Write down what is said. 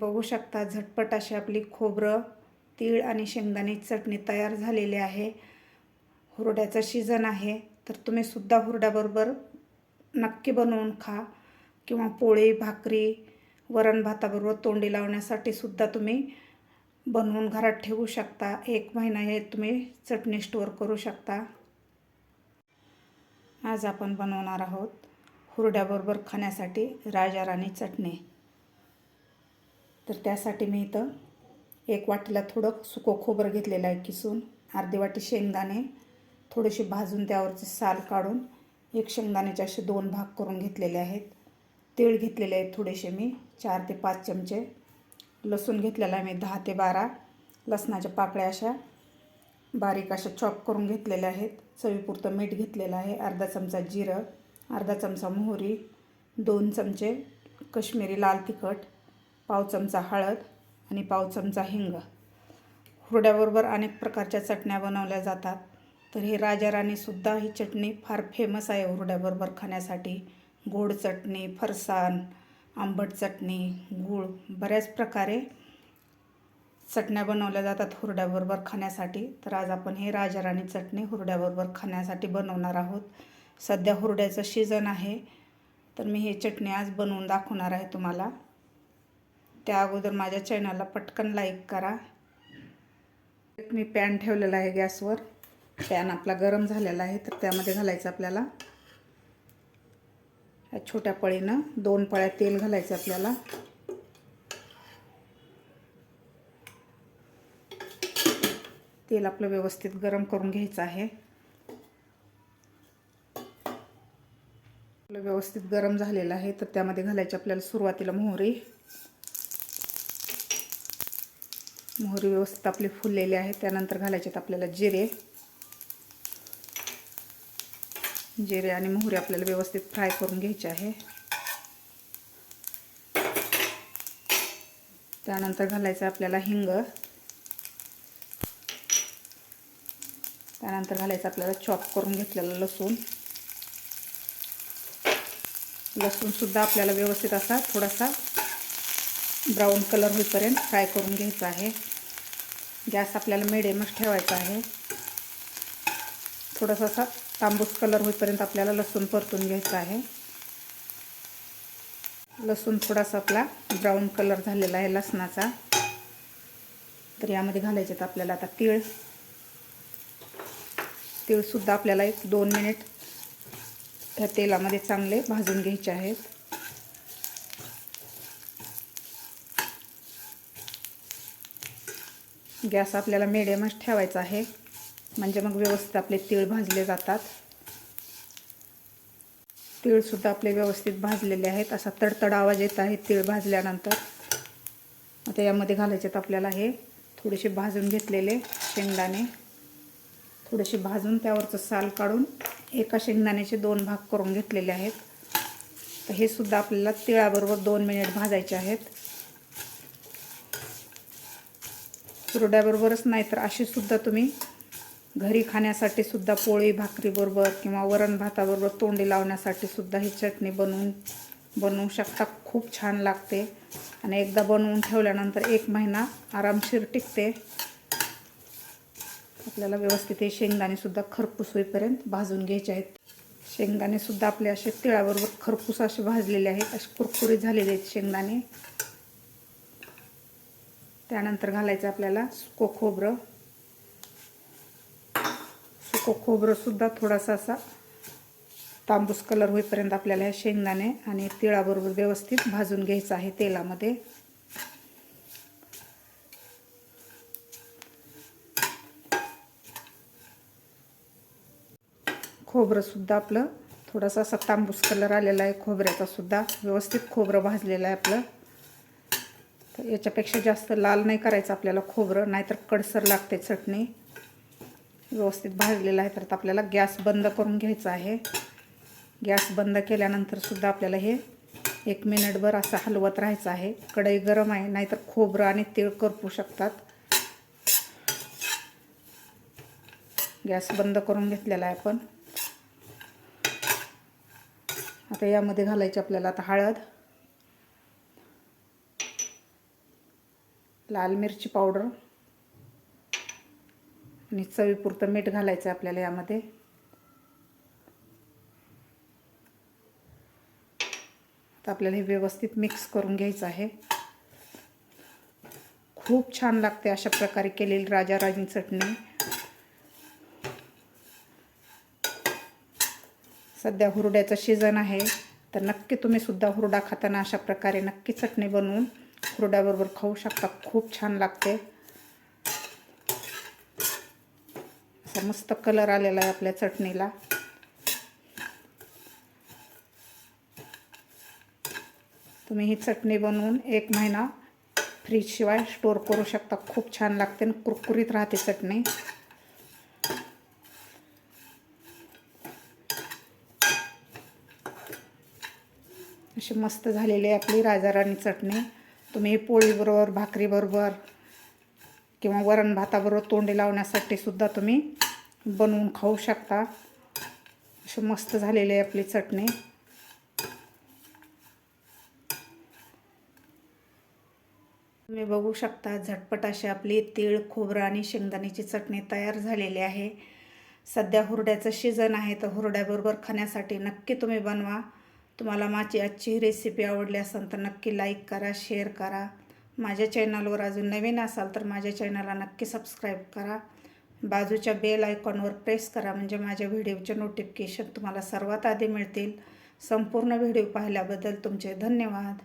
बघू शकता झटपट अशी आपली खोबरं तीळ आणि शेंगदाणे चटणी तयार झालेली आहे. हुरड्याचा सीझन आहे. तर तुम्ही सुद्धा हुरड्याबरोबर नक्की बनवून खा किंवा पोळी भाकरी वरण भाताबरोबर तोंडी लावण्यासाठी सुद्धा तुम्ही बनवून घरात ठेवू शकता. एक महिना हे तुम्ही चटणी स्टोअर करू शकता. आज आपण बनवणार आहोत हुरड्याबरोबर खाण्यासाठी राजाराणी चटणी. तर त्यासाठी मी इथं एक वाटीला थोडं सुकं खोबरं घेतलेलं आहे किसून. अर्धी वाटी शेंगदाणे थोडेसे भाजून त्यावरचे साल काढून एक शेंगदाण्याचे असे दोन भाग करून घेतलेले आहेत. तीळ घेतलेले आहेत थोडेसे मी चार ते पाच चमचे. लसूण घेतलेला आहे मी दहा ते बारा. लसणाच्या पाकळ्या अशा बारीक अशा चॉप करून घेतलेल्या आहेत. चवीपुरतं मीठ घेतलेलं आहे अर्धा चमचा जिरं अर्धा चमचा मोहरी दोन चमचे कश्मीरी लाल तिखट पाव चमचा हळद आणि पाव चमचा हिंग. हुरड्याबरोबर अनेक प्रकारच्या चटण्या बनवल्या जातात. तर हे राजा राणीसुद्धा ही चटणी फार फेमस आहे हुरड्याबरोबर खाण्यासाठी. गोड चटणी फरसाण आंबट चटणी गूळ बऱ्याच प्रकारे चटण्या बनवल्या जातात हुरड्याबरोबर खाण्यासाठी. तर आज आपण हे राजा राणी चटणी हुरड्याबरोबर खाण्यासाठी बनवणार आहोत. सध्या हुरड्याचं सीझन आहे. तर मी हे चटणी आज बनवून दाखवणार आहे तुम्हाला. त्या अगोदर माझ्या चॅनलला पटकन लाईक करा. मी पॅन ठेवलेला आहे गॅसवर. पॅन आपला गरम झालेला आहे तर त्यामध्ये घालायचं आपल्याला. ह्या छोट्या पळीनं दोन पळ्या तेल घालायचं आपल्याला. तेल आपलं व्यवस्थित गरम करून घ्यायचं आहे. आपलं व्यवस्थित गरम झालेलं आहे तर त्यामध्ये घालायची आपल्याला सुरुवातीला मोहरी. मोहरी व्यवस्थित आपले फुललेले आहेत त्यानंतर घालायचे आपल्याला जिरे. जिरे आणि मोहरी आपल्याला व्यवस्थित फ्राय करून घ्यायचे आहे. त्यानंतर घालायचं आपल्याला हिंग. त्यानंतर घालायचं आपल्याला चॉप करून घेतलेलं लसूण. लसूणसुद्धा आपल्याला व्यवस्थित असा थोडासा ब्राऊन कलर होईपर्यंत फ्राय करून घ्यायचा आहे. गॅस आपल्याला मिडियमच ठेवायचा आहे. थोडासा असा तांबूस कलर होईपर्यंत आपल्याला लसूण परतून घ्यायचा आहे. लसूण थोडासा आपला ब्राऊन कलर झालेला आहे लसणाचा. तर यामध्ये घालायचे तर आपल्याला आता तीळ. तीळसुद्धा आपल्याला एक दोन मिनिट त्या तेलामध्ये चांगले भाजून घ्यायचे आहेत. गॅस आपल्याला मिडियमच ठेवायचा आहे. म्हणजे मग व्यवस्थित आपले तीळ भाजले जातात. तीळसुद्धा आपले व्यवस्थित भाजलेले आहेत. असा तडतड आवाज येत आहे तीळ भाजल्यानंतर. आता यामध्ये घालायचे आहेत आपल्याला हे थोडेसे भाजून घेतलेले शेंगदाणे. थोडेसे भाजून त्यावरचं साल काढून एका शेंगदाण्याचे दोन भाग करून घेतलेले आहेत. तर हे सुद्धा आपल्याला तिळाबरोबर दोन मिनिट भाजायचे आहेत. कुरड्याबरोबरच नाही तर अशीसुद्धा तुम्ही घरी खाण्यासाठी सुद्धा पोळी भाकरीबरोबर किंवा वरण भाताबरोबर तोंडी लावण्यासाठी सुद्धा ही चटणी बनवून बनवू शकता. खूप छान लागते. आणि एकदा बनवून ठेवल्यानंतर एक महिना आरामशीर टिकते. आपल्याला व्यवस्थित हे शेंगदाणेसुद्धा खरपूस होईपर्यंत भाजून घ्यायचे आहेत. शेंगदाणेसुद्धा आपले असे तिळाबरोबर खरपूस असे भाजलेले आहेत. असे कुरकुरीत झालेले आहेत शेंगदाणे. त्यानंतर घालायचं आपल्याला सुको खोबरं. सुको खोबरंसुद्धा थोडासा असा तांबूस कलर होईपर्यंत आपल्याला ह्या शेंगदाणे आणि तिळाबरोबर व्यवस्थित भाजून घ्यायचं आहे तेलामध्ये. खोबरंसुद्धा आपलं थोडासा असा तांबूस कलर आलेला आहे. खोबऱ्याचा सुद्धा व्यवस्थित खोबरं भाजलेलं आहे आपलं. याच्यापेक्षा जास्त लाल नाही करायचं आपल्याला खोबरं नाहीतर कडसर लागते चटणी. व्यवस्थित भाजलेलं आहे तर आपल्याला गॅस बंद करून घ्यायचा आहे. गॅस बंद केल्यानंतरसुद्धा आपल्याला हे एक मिनिटभर असं हलवत राहायचं आहे. कढई गरम आहे नाहीतर खोबरं आणि तीळ करपू शकतात. गॅस बंद करून घेतलेला आहे आपण. आता यामध्ये घालायची आपल्याला आता हळद. लाल मिरची पावडर आणि चवीपुरतं मीठ घालायचं आहे आपल्याला यामध्ये. आता आपल्याला हे व्यवस्थित मिक्स करून घ्यायचं आहे. खूप छान लागते अशा प्रकारे केलेली राजा राणी चटणी. सध्या हुरड्याचं सीझन आहे तर नक्की तुम्ही सुद्धा हुरडा खाताना अशा प्रकारे नक्की चटणी बनवून हुरड्याबरोबर खाऊ शकता. खूप छान लागते. असा मस्त कलर आलेला आहे आपल्या चटणीला. तुम्ही ही चटणी बनवून एक महिना फ्रीजशिवाय स्टोअर करू शकता. खूप छान लागते आणि कुरकुरीत राहते चटणी. अशी मस्त झालेली आहे आपली राजाराणी चटणी. तुम्ही पोळीबरोबर भाकरीबरोबर किंवा वरण भाताबरोबर तोंडी लावण्यासाठी सुद्धा तुम्ही बनवून खाऊ शकता. अशी मस्त झालेली आहे आपली चटणी. तुम्ही बघू शकता झटपट अशी आपली तीळ खोबरं आणि शेंगदाण्याची चटणी तयार झालेली आहे. सध्या हुरड्याचं सीझन आहे तर हुरड्याबरोबर खाण्यासाठी नक्की तुम्ही बनवा. तुम्हाला माझी आजची रेसिपी आवडली असेल तर नक्की लाईक करा शेअर करा. माझ्या चॅनलवर अजून नवीन असाल तर माझ्या चॅनलला नक्की सबस्क्राईब करा. बाजूच्या बेल आयकॉनवर प्रेस करा म्हणजे माझ्या व्हिडिओचे नोटिफिकेशन तुम्हाला सर्वात आधी मिळतील. संपूर्ण व्हिडिओ पाहिल्याबद्दल तुमचे धन्यवाद.